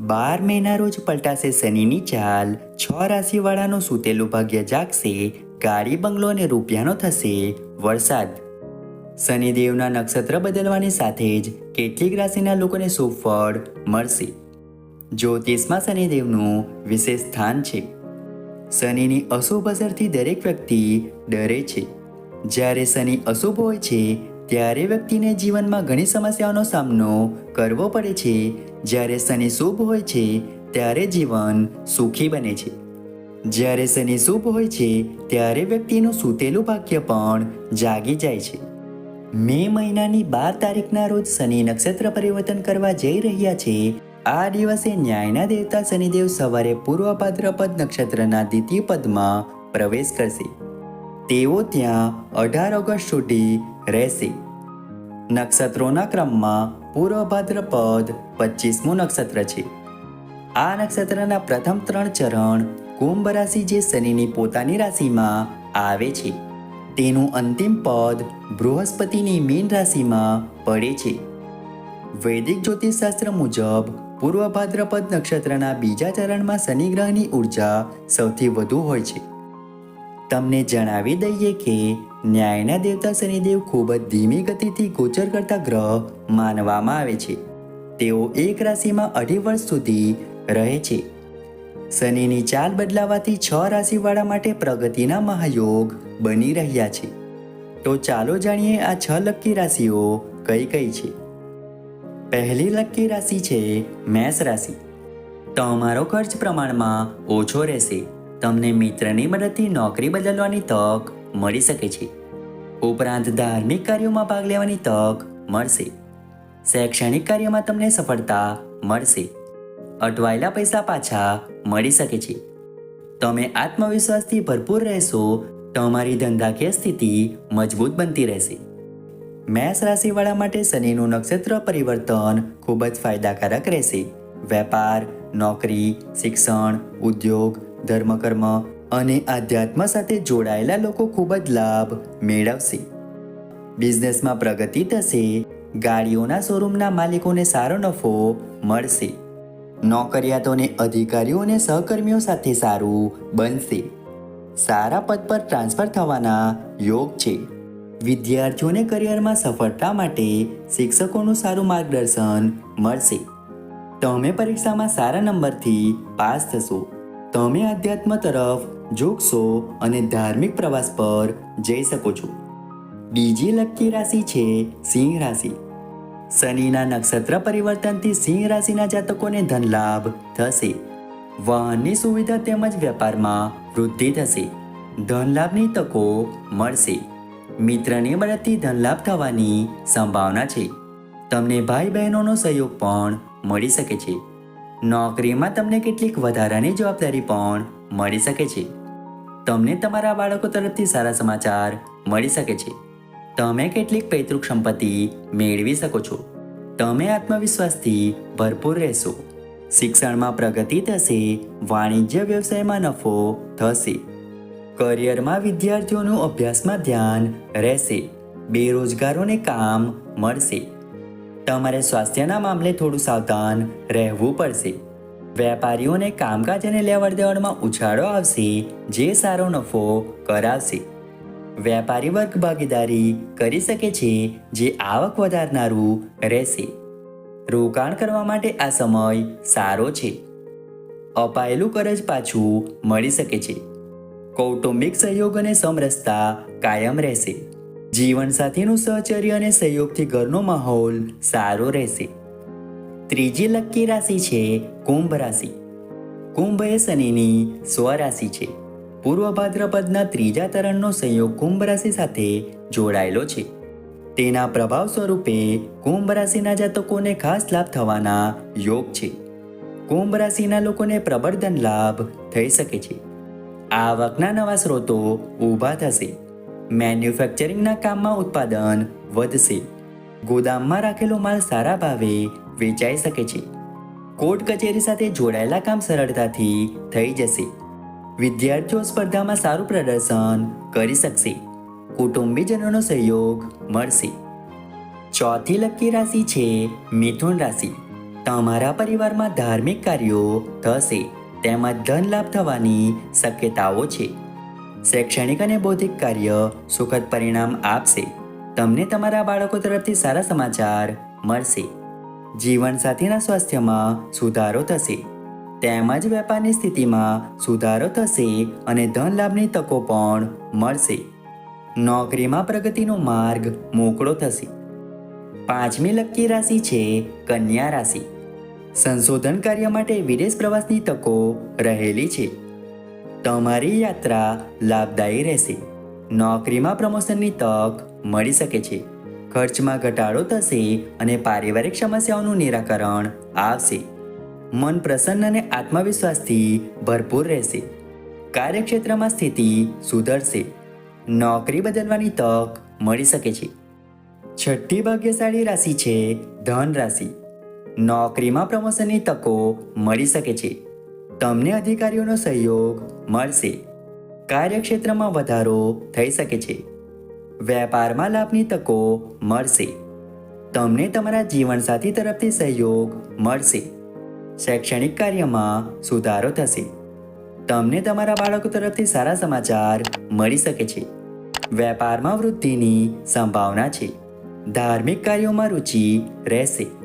બાર મેના રોજ પલટાશે શનિની ચાલ. છ રાશિવાળાનું સૂતેલું ભાગ્ય જાગશે. ગાડી, બંગલો અને રૂપિયાનો થશે વરસાદ. શનિદેવના નક્ષત્ર બદલવાની સાથે જ કેટલીક રાશિના લોકોને શુભ ફળ મળશે. જ્યોતિષમાં શનિદેવનું વિશેષ સ્થાન છે. શનિની અશુભ અસરથી દરેક વ્યક્તિ ડરે છે. જ્યારે શનિ અશુભ હોય છે ત્યારે વ્યક્તિને જીવનમાં ઘણી સમસ્યાઓનો સામનો કરવો પડે છે. જ્યારે શનિ શુભ હોય છે, ત્યારે જીવન સુખી બને છે. જ્યારે શનિ શુભ હોય છે, ત્યારે વ્યક્તિનું સૂતેલું ભાગ્ય પણ જાગી જાય છે. મે મહિનાની બાર તારીખના રોજ શનિ નક્ષત્ર પરિવર્તન કરવા જઈ રહ્યા છે. આ દિવસે ન્યાયના દેવતા શનિદેવ સવારે પૂર્વ ભાદ્રપદ નક્ષત્રના દ્વિતીય પદમાં પ્રવેશ કરશે. તેઓ ત્યાં અઢાર ઓગસ્ટ સુધી રહેશે નક્ષત્રોના ક્રમમાં પૂર્વ ભાદ્રપદ પચીસમું નક્ષત્ર છે. આ નક્ષત્રના પ્રથમ ત્રણ ચરણ કુંભ રાશિ જે શનિની પોતાની રાશિમાં આવે છે. તેનું અંતિમ પદ બૃહસ્પતિની મીન રાશિમાં પડે છે. વૈદિક જ્યોતિષશાસ્ત્ર મુજબ પૂર્વ ભાદ્રપદ નક્ષત્રના બીજા ચરણમાં શનિ ગ્રહની ઊર્જા સૌથી વધુ હોય છે. તમને જણાવી દઈએ કે ન્યાયના દેવતા શનિદેવ ખૂબ જ ધીમી ગતિથી ગોચર કરતા ગ્રહ માનવામાં આવે છે. તેઓ એક રાશિમાં અઢી વર્ષ સુધી રહે છે. શનિની ચાલ બદલાવાથી છ રાશિવાળા માટે પ્રગતિના મહાયોગ બની રહ્યા છે. તો ચાલો જાણીએ આ છ લક્કી રાશિઓ કઈ કઈ છે. પહેલી લક્કી રાશિ છે મેષ રાશિ. તમારો ખર્ચ પ્રમાણમાં ઓછો રહેશે. તમને મિત્રની મદદથી નોકરી બદલવાની તક મળી શકે છે. ઉપરાંત ધાર્મિક કાર્યોમાં ભાગ લેવાની તક મળશે. શૈક્ષણિક કાર્યમાં તમને સફળતા મળશે. અટવાયેલા પૈસા પાછા મળી શકે છે. તમે આત્મવિશ્વાસથી ભરપૂર રહેશો, તમારી ધંધાકીય સ્થિતિ મજબૂત બનતી રહેશે. મેષ રાશિવાળા માટે શનિનું નક્ષત્ર પરિવર્તન ખૂબ જ ફાયદાકારક રહેશે. વેપાર, નોકરી, શિક્ષણ, ઉદ્યોગ, ધર્મકર્મ અને આધ્યાત્મ સાથે જોડાયેલા લોકો ખૂબ જ લાભ મેળવશે. બિઝનેસમાં પ્રગતિ થશે, ગાડીઓના શોરૂમના માલિકોને સારો નફો મળશે. નોકરિયાતોને અધિકારીઓ અને સહકર્મીઓ સાથે સારું બનશે. સારા પદ પર ટ્રાન્સફર થવાના યોગ છે. વિદ્યાર્થીઓને કરિયરમાં સફળતા માટે શિક્ષકોનું સારું માર્ગદર્શન મળશે. તમે પરીક્ષામાં સારા નંબરથી પાસ થશો. તમે આધ્યાત્મ તરફ ઝૂકશો અને ધાર્મિક પ્રવાસ પર જઈ શકો છો. બીજી લક્કી રાશિ છે સિંહ રાશિ. શનિના નક્ષત્ર પરિવર્તનથી સિંહ રાશિના જાતકોને ધન લાભ થશે. વાહનની સુવિધા તેમજ વેપારમાં વૃદ્ધિ થશે. ધન લાભની તકો મળશે. મિત્રની મદદથી ધન લાભ થવાની સંભાવના છે. તમને ભાઈ બહેનોનો સહયોગ પણ મળી શકે છે. નોકરીમાં તમને કેટલીક વધારાની જવાબદારી પણ મળી શકે છે. તમને તમારા બાળકો તરફથી સારા સમાચાર મળી શકે છે. તમે કેટલીક પૈતૃક સંપત્તિ મેળવી શકો છો. તમે આત્મવિશ્વાસથી ભરપૂર રહેશો. શિક્ષણમાં પ્રગતિ થશે, વાણિજ્ય વ્યવસાયમાં નફો થશે. કરિયરમાં વિદ્યાર્થીઓનું અભ્યાસમાં ધ્યાન રહેશે. બેરોજગારોને કામ મળશે. તમારે સ્વાસ્થ્યના મામલે થોડું સાવધાન રહેવું પડશે. વેપારીઓને કામકાજ અને લેવડ દેવડમાં ઉછાળો આવશે, જે સારો નફો કરાવશે. વેપારી વર્ગ ભાગીદારી કરી શકે છે, જે આવક વધારનારું રહેશે. રોકાણ કરવા માટે આ સમય સારો છે. અપાયેલું કરજ પાછું મળી શકે છે. કૌટુંબિક સહયોગ અને સમરસતા કાયમ રહેશે. જીવનસાથીનું સહચર્ય અને સહયોગથી ઘરનો માહોલ સારો રહેશે. ત્રીજી લક્કી રાશિ છે કુંભ રાશિ. કુંભ એ શનિની સ્વરાશિ છે. પૂર્વ ભાદ્રપદના ત્રીજા તરણનો સંયોગ કુંભ રાશિ સાથે જોડાયેલો છે. તેના પ્રભાવ સ્વરૂપે કુંભ રાશિના જાતકોને ખાસ લાભ થવાના યોગ છે. કુંભ રાશિના લોકોને પ્રબળ લાભ થઈ શકે છે. આવકના નવા સ્ત્રોતો ઊભા થશે. મેન્યુફેક્ચરિંગના કામમાં ઉત્પાદન વધશે. ગોદામમાં રાખેલો માલ સારા ભાવે વેચાઈ શકે છે. કોર્ટ કચેરી સાથે જોડાયેલા કામ સરળતાથી થઈ જશે. વિદ્યાર્થીઓ સ્પર્ધામાં સારું પ્રદર્શન કરી શકશે. કુટુંબીજનોનો સહયોગ મળશે. ચોથી લકી રાશિ છે મિથુન રાશિ. તમારા પરિવારમાં ધાર્મિક કાર્યો થશે, તેમજ ધન લાભ થવાની શક્યતાઓ છે. શૈક્ષણિક અને બૌદ્ધિક કાર્ય સુખદ પરિણામ આપશે. તમને તમારા બાળકો તરફથી સારા સમાચાર મળશે. જીવનસાથીના સ્વાસ્થ્યમાં સુધારો થશે. તેમજ વેપારની સ્થિતિમાં સુધારો થશે અને ધન લાભની તકો પણ મળશે. નોકરીમાં પ્રગતિનો માર્ગ મોકળો થશે. પાંચમી લકી રાશિ છે કન્યા રાશિ. સંશોધન કાર્ય માટે વિદેશ પ્રવાસની તકો રહેલી છે. તમારી યાત્રા લાભદાયી રહેશે. નોકરીમાં પ્રમોશનની તક મળી શકે છે. ખર્ચમાં ઘટાડો થશે અને પારિવારિક સમસ્યાઓનું નિરાકરણ આવશે. મન પ્રસન્ન અને આત્મવિશ્વાસથી ભરપૂર રહેશે. કાર્યક્ષેત્રમાં સ્થિતિ સુધરશે. નોકરી બદલવાની તક મળી શકે છે. છઠ્ઠી ભાગ્યશાળી રાશિ છે ધન રાશિ. નોકરીમાં પ્રમોશનની તકો મળી શકે છે. તમને અધિકારીઓનો સહયોગ મળશે. કાર્યક્ષેત્રમાં વધારો થઈ શકે છે. વેપારમાં લાભની તકો મળશે. તમને તમારા જીવનસાથી તરફથી સહયોગ મળશે. શૈક્ષણિક કાર્યમાં સુધારો થશે. તમને તમારા બાળકો તરફથી સારા સમાચાર મળી શકે છે. વેપારમાં વૃદ્ધિની સંભાવના છે. ધાર્મિક કાર્યોમાં રુચિ રહેશે.